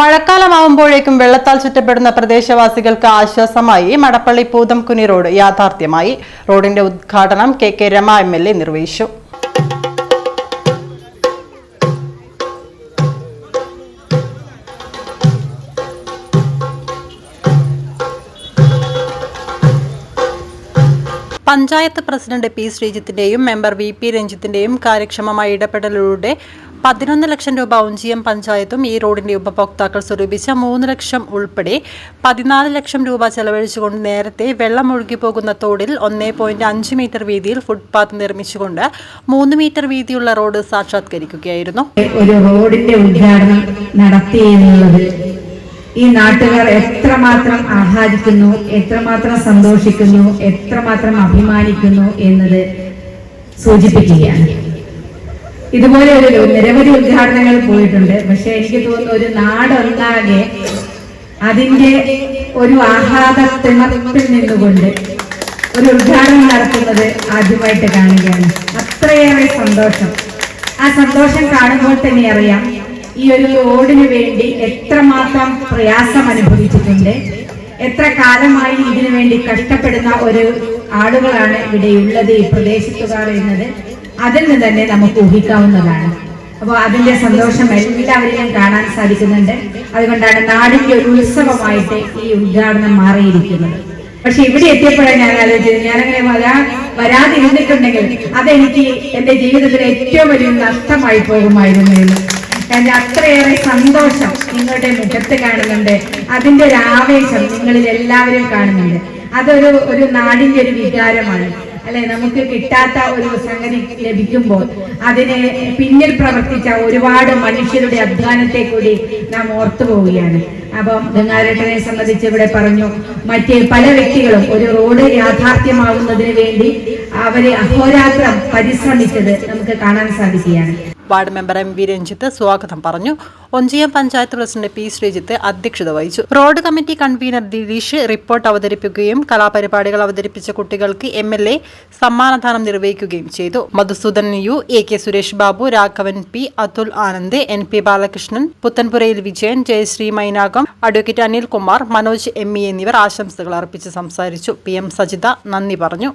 മഴക്കാലമാവുമ്പോഴേക്കും വെള്ളത്താൽ ചുറ്റപ്പെടുന്ന പ്രദേശവാസികൾക്ക് ആശ്വാസമായി. മടപ്പള്ളി പൂതംകുനി റോഡ് യാഥാർത്ഥ്യമായി. റോഡിന്റെ ഉദ്ഘാടനം K K Rema M L A നിർവഹിച്ചു. പഞ്ചായത്ത് പ്രസിഡന്റ് പി ശ്രീജിത്തിന്റെയും മെമ്പർ വി പി രഞ്ജിത്തിന്റെയും കാര്യക്ഷമമായ ഇടപെടലിലൂടെ പതിനൊന്ന് ലക്ഷം രൂപ ഒഞ്ചിയം പഞ്ചായത്തും ഈ റോഡിന്റെ ഉപഭോക്താക്കൾ സ്വരൂപിച്ച മൂന്ന് ലക്ഷം ഉൾപ്പെടെ പതിനാല് ലക്ഷം രൂപ ചെലവഴിച്ചുകൊണ്ട് നേരത്തെ വെള്ളം ഒഴുകിപ്പോകുന്ന തോടിൽ ഒന്നേ പോയിന്റ് അഞ്ച് മീറ്റർ വീതിയിൽ ഫുട്പാത്ത് നിർമ്മിച്ചുകൊണ്ട് മൂന്ന് മീറ്റർ വീതിയുള്ള റോഡ് സാക്ഷാത്കരിക്കുകയായിരുന്നു. ഒരു റോഡിന്റെ ഉദ്ഘാടനം നടത്തി എന്നുള്ളത് ഈ നാട്ടുകാർ എത്രമാത്രം ആഹ്ലാദിക്കുന്നു എത്രമാത്രം സന്തോഷിക്കുന്നു എത്രമാത്രം അഭിമാനിക്കുന്നു എന്നത് സൂചിപ്പിക്കുകയാണ്. ഇതുപോലെ ഒരു നിരവധി ഉദ്ഘാടനങ്ങൾ പോയിട്ടുണ്ട്. പക്ഷെ എനിക്ക് തോന്നുന്നു ഒരു നാടൊന്നാകെ അതിന്റെ ഒരു ആഹ്ലാദ തിമത്തിൽ നിന്നുകൊണ്ട് ഒരു ഉദ്ഘാടനം നടത്തുന്നത് ആദ്യമായിട്ട് കാണുകയാണ്. അത്രയേറെ സന്തോഷം. ആ സന്തോഷം കാണുമ്പോൾ തന്നെ അറിയാം ഈ ഒരു റോഡിന് വേണ്ടി എത്രമാത്രം പ്രയാസം അനുഭവിച്ചിട്ടുണ്ട്. എത്ര കാലമായി ഇതിനു വേണ്ടി കഷ്ടപ്പെടുന്ന ഒരു ആളുകളാണ് ഇവിടെ ഉള്ളത് ഈ പ്രദേശത്തുകാർ എന്നത്. അതിൽ നിന്ന് തന്നെ നമുക്ക് ഊഹിക്കാവുന്നതാണ്. അപ്പോൾ അതിന്റെ സന്തോഷം എല്ലാവരെയും കാണാൻ സാധിക്കുന്നുണ്ട്. അതുകൊണ്ടാണ് നാടിന്റെ ഒരു ഉത്സവമായിട്ട് ഈ ഉദ്ഘാടനം മാറിയിരിക്കുന്നത്. പക്ഷെ ഇവിടെ എത്തിയപ്പോഴാണ് ഞാൻ ആലോചിച്ചത്. ഞാനങ്ങനെ വരാ വരാതിരുന്നിട്ടുണ്ടെങ്കിൽ അതെനിക്ക് എന്റെ ജീവിതത്തിൽ ഏറ്റവും വലിയ നഷ്ടമായി പോകുമായിരുന്നു എന്ന്. കാരണം അത്രയേറെ സന്തോഷം നിങ്ങളുടെ മുഖത്ത് കാണുന്നുണ്ട്. അതിന്റെ ഒരു ആവേശം നിങ്ങളിൽ എല്ലാവരും കാണുന്നുണ്ട്. അതൊരു ഒരു നാടിന്റെ ഒരു വികാരമാണ്. അല്ലെ നമുക്ക് കിട്ടാത്ത ഒരു സംഗതി ലഭിക്കുമ്പോൾ അതിനെ പിന്നിൽ പ്രവർത്തിച്ച ഒരുപാട് മനുഷ്യരുടെ അധ്വാനത്തെ കൂടി നാം ഓർത്തു പോവുകയാണ്. അപ്പം ഗംഗാരട്ടനെ സംബന്ധിച്ച് ഇവിടെ പറഞ്ഞു മറ്റേ പല വ്യക്തികളും ഒരു റോഡ് യാഥാർത്ഥ്യമാവുന്നതിന് വേണ്ടി അവരെ അഹോരാത്രം പരിശ്രമിച്ചത് നമുക്ക് കാണാൻ സാധിക്കുകയാണ്. Ward member M V Ranjith സ്വാഗതം പറഞ്ഞു. ഒഞ്ചിയം പഞ്ചായത്ത് പ്രസിഡന്റ് പി ശ്രീജിത്ത് അധ്യക്ഷത വഹിച്ചു. Road committee convener Dileesh report അവതരിപ്പിക്കുകയും കലാപരിപാടികൾ അവതരിപ്പിച്ച കുട്ടികൾക്ക് എം എൽ എ സമ്മാനദാനം നിർവഹിക്കുകയും ചെയ്തു. Madhusudan U A K Suresh Babu Raghavan P Athul Anand N P Balakrishnan Puthanpurayil Vijayan Jayasree Mainakam advocate Anilkumar Manoj M E എന്നിവർ ആശംസകൾ അർപ്പിച്ച് സംസാരിച്ചു. പി എം സജിത നന്ദി പറഞ്ഞു.